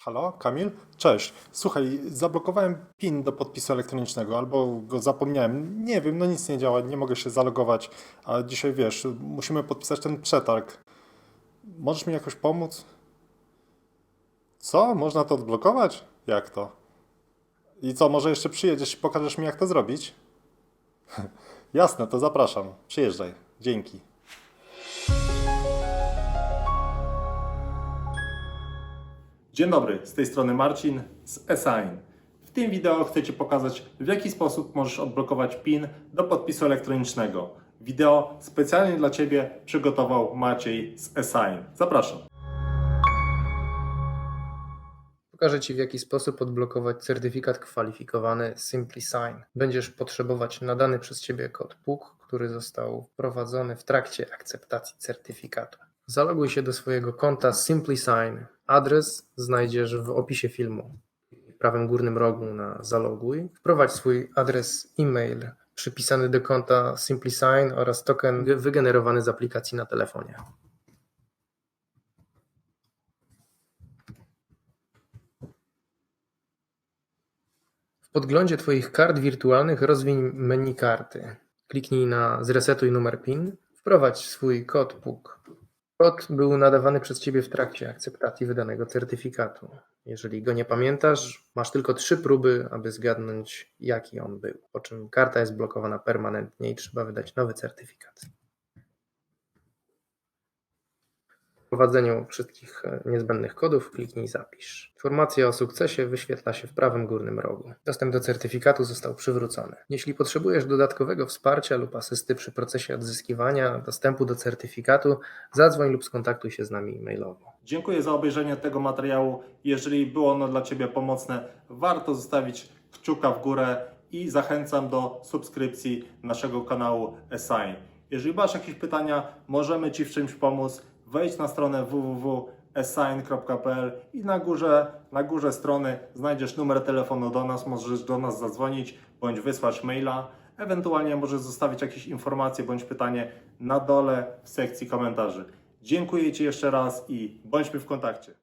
Halo, Kamil? Cześć. Słuchaj, zablokowałem PIN do podpisu elektronicznego albo go zapomniałem. Nie wiem, no nic nie działa, nie mogę się zalogować. A dzisiaj wiesz, musimy podpisać ten przetarg. Możesz mi jakoś pomóc? Co? Można to odblokować? Jak to? I co, może jeszcze przyjedziesz i pokażesz mi, jak to zrobić? Jasne, to zapraszam. Przyjeżdżaj. Dzięki. Dzień dobry, z tej strony Marcin z Esign. W tym wideo chcę Ci pokazać, w jaki sposób możesz odblokować PIN do podpisu elektronicznego. Wideo specjalnie dla Ciebie przygotował Maciej z Esign. Zapraszam. Pokażę Ci, w jaki sposób odblokować certyfikat kwalifikowany SimplySign. Będziesz potrzebować nadany przez Ciebie kod PUK, który został wprowadzony w trakcie akceptacji certyfikatu. Zaloguj się do swojego konta SimplySign. Adres znajdziesz w opisie filmu. W prawym górnym rogu na zaloguj. Wprowadź swój adres e-mail przypisany do konta SimplySign oraz token wygenerowany z aplikacji na telefonie. W podglądzie Twoich kart wirtualnych rozwiń menu karty. Kliknij na Zresetuj numer PIN. Wprowadź swój kod PUK. Kod był nadawany przez Ciebie w trakcie akceptacji wydanego certyfikatu. Jeżeli go nie pamiętasz, masz tylko trzy próby, aby zgadnąć, jaki on był. Po czym karta jest blokowana permanentnie i trzeba wydać nowy certyfikat. Po wprowadzeniu wszystkich e, niezbędnych kodów kliknij Zapisz. Informacja o sukcesie wyświetla się w prawym górnym rogu. Dostęp do certyfikatu został przywrócony. Jeśli potrzebujesz dodatkowego wsparcia lub asysty przy procesie odzyskiwania dostępu do certyfikatu, zadzwoń lub skontaktuj się z nami mailowo. Dziękuję za obejrzenie tego materiału. Jeżeli było ono dla Ciebie pomocne, warto zostawić kciuka w górę i zachęcam do subskrypcji naszego kanału Esign. Jeżeli masz jakieś pytania, możemy Ci w czymś pomóc. Wejdź na stronę www.esign.pl i na górze, na górze strony znajdziesz numer telefonu do nas, możesz do nas zadzwonić bądź wysłać maila. Ewentualnie możesz zostawić jakieś informacje bądź pytanie na dole w sekcji komentarzy. Dziękuję Ci jeszcze raz i bądźmy w kontakcie.